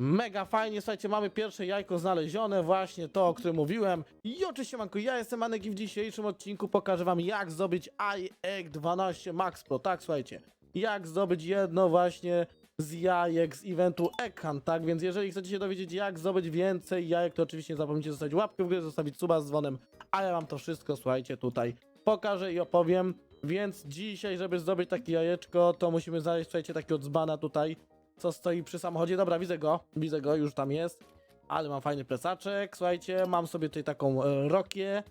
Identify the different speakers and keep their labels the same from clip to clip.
Speaker 1: Mega fajnie, słuchajcie, mamy pierwsze jajko znalezione, właśnie to, o którym mówiłem. I oczywiście, manko, ja jestem Anek i w dzisiejszym odcinku pokażę wam, jak zdobyć iEgg 12 Max Pro, tak, słuchajcie. Jak zdobyć jedno właśnie z jajek z eventu Hunt, tak? Więc jeżeli chcecie się dowiedzieć, jak zdobyć więcej jajek, to oczywiście nie zapomnijcie zostawić łapkę w górę, zostawić suba z dzwonem, a ja wam to wszystko, słuchajcie, tutaj pokażę i opowiem. Więc dzisiaj, żeby zdobyć takie jajeczko, to musimy znaleźć, słuchajcie, takiego dzbana tutaj, co stoi przy samochodzie. Dobra, widzę go, widzę go, już tam jest. Ale mam fajny plecaczek, słuchajcie, mam sobie tutaj taką e, Rokię,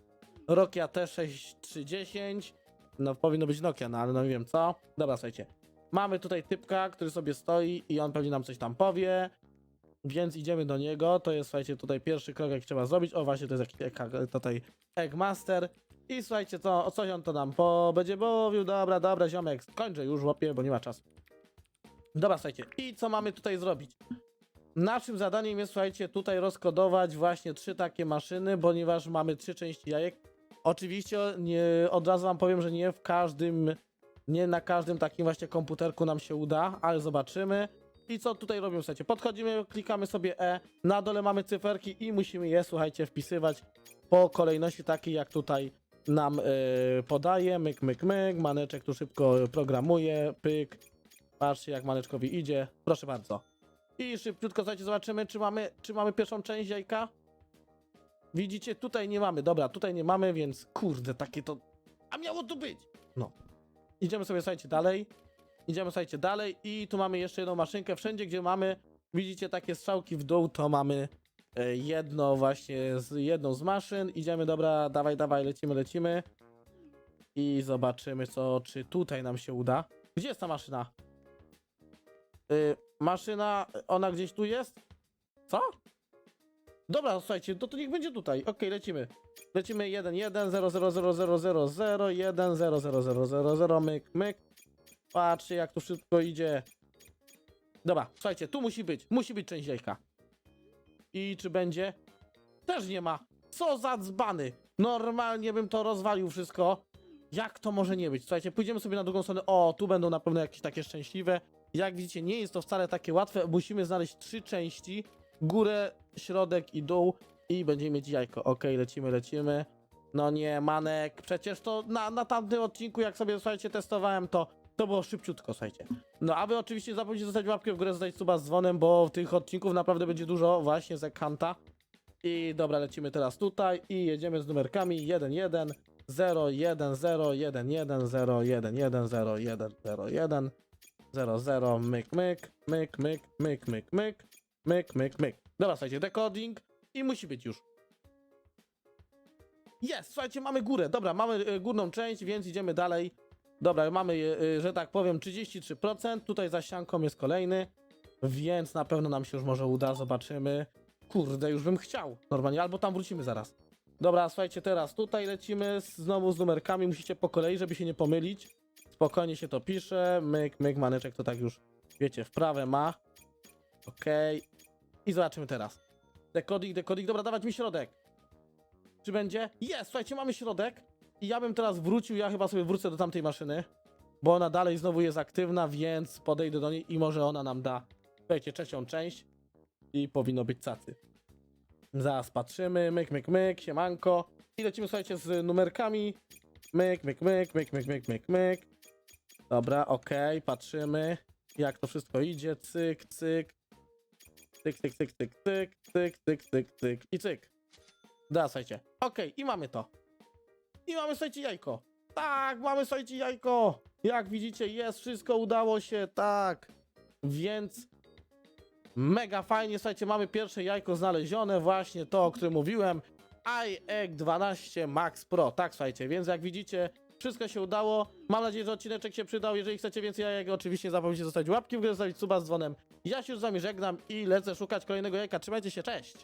Speaker 1: Rokia T6310. No, powinno być Nokia, no ale no nie wiem co. Dobra, słuchajcie. Mamy tutaj typka, który sobie stoi i on pewnie nam coś tam powie. Więc idziemy do niego. To jest, słuchajcie, tutaj pierwszy krok, jak trzeba zrobić. O, właśnie, to jest jakiś egg- tutaj Eggmaster. I słuchajcie, co, o coś on to nam po będzie mówił. Dobra, dobra, ziomek, kończę już, łapie, bo nie ma czasu. Dobra, słuchajcie, i co mamy tutaj zrobić? Naszym zadaniem jest, słuchajcie, tutaj rozkodować właśnie trzy takie maszyny, ponieważ mamy trzy części jajek. Oczywiście nie, od razu wam powiem, że nie w każdym, nie na każdym takim właśnie komputerku nam się uda, ale zobaczymy. I co tutaj robimy, słuchajcie, podchodzimy, klikamy sobie E, na dole mamy cyferki i musimy je, słuchajcie, wpisywać po kolejności takiej, jak tutaj nam y, podaje, myk, myk, myk, maneczek tu szybko programuje, pyk, patrzcie jak maneczkowi idzie, proszę bardzo. I szybciutko, słuchajcie, zobaczymy, czy mamy, czy mamy pierwszą część jajka. Widzicie, tutaj nie mamy, dobra, tutaj nie mamy, więc kurde, takie to, a miało tu być. No. Idziemy sobie, słuchajcie, dalej. Idziemy, słuchajcie, dalej i tu mamy jeszcze jedną maszynkę, wszędzie, gdzie mamy, widzicie, takie strzałki w dół, to mamy e, jedno właśnie, z jedną z maszyn. Idziemy, dobra, dawaj, dawaj, lecimy, lecimy. I zobaczymy, co, czy tutaj nam się uda. Gdzie jest ta maszyna? Y, maszyna, ona gdzieś tu jest? Co? Dobra, słuchajcie, to, to niech będzie tutaj. Okej, lecimy. Lecimy 1, 1, 0, 0, 0, 0, 0, 0, 1, 0, 0, 0, 0, 0, myk, myk. Patrzcie, jak to szybko idzie. Dobra, słuchajcie, tu musi być, musi być część jajka. I czy będzie? Też nie ma. Co za dzbany. Normalnie bym to rozwalił wszystko. Jak to może nie być? Słuchajcie, pójdziemy sobie na drugą stronę. O, tu będą na pewno jakieś takie szczęśliwe. Jak widzicie, nie jest to wcale takie łatwe. Musimy znaleźć trzy części. Górę, środek i dół. I będziemy mieć jajko. Okej, lecimy, lecimy. No nie, Manek, przecież to na, na tamtym odcinku, jak sobie, słuchajcie, testowałem, to to było szybciutko, słuchajcie. No, a wy oczywiście zapomnijcie zostawić łapkę w górę, zostawić suba z dzwonem, bo tych odcinków naprawdę będzie dużo właśnie z Ekanta. I dobra, lecimy teraz tutaj i jedziemy z numerkami 1, 1, 0, 1, 0, 1, 1, 0, 1, 1, 0, 1, 0, 1, 0, 0, myk, myk, myk, myk, myk, myk, myk, myk, myk, myk. Dobra, słuchajcie, decoding i musi być już. Jest, słuchajcie, mamy górę. Dobra, mamy y, górną część, więc idziemy dalej. Dobra, mamy, y, y, że tak powiem, 33%. Tutaj za ścianką jest kolejny, więc na pewno nam się już może uda. Zobaczymy. Kurde, już bym chciał. Normalnie, albo tam wrócimy zaraz. Dobra, słuchajcie, teraz tutaj lecimy znowu z numerkami. Musicie po kolei, żeby się nie pomylić. Spokojnie się to pisze. Myk, myk, maneczek to tak już, wiecie, w prawe ma. Okej. I zobaczymy teraz. Dekodik, dekodik. Dobra, dawać mi środek. Czy będzie? Jest, słuchajcie, mamy środek. I ja bym teraz wrócił, ja chyba sobie wrócę do tamtej maszyny. Bo ona dalej znowu jest aktywna, więc podejdę do niej i może ona nam da, słuchajcie, trzecią część. I powinno być cacy. Zaraz patrzymy, myk, myk, myk, siemanko. I lecimy, słuchajcie, z numerkami. Myk, myk, myk, myk, myk, myk, myk, myk. Dobra, okej, patrzymy, jak to wszystko idzie. Cyk, cyk. Cyk, cyk, cyk, cyk, cyk, cyk, cyk, cyk, cyk i cyk. Da, słuchajcie. Okej, i mamy to. I mamy, słuchajcie, jajko. Tak, mamy, słuchajcie, jajko. Jak widzicie, jest, wszystko udało się, tak. Więc mega fajnie, słuchajcie, mamy pierwsze jajko znalezione, właśnie to, o którym mówiłem. iEgg 12 Max Pro, tak, słuchajcie, więc jak widzicie, wszystko się udało. Mam nadzieję, że odcineczek się przydał. Jeżeli chcecie więcej jajek, oczywiście nie zapomnijcie zostawić łapki w górę, zostawić suba z dzwonem. Ja się już z wami żegnam i lecę szukać kolejnego jajka. Trzymajcie się, cześć!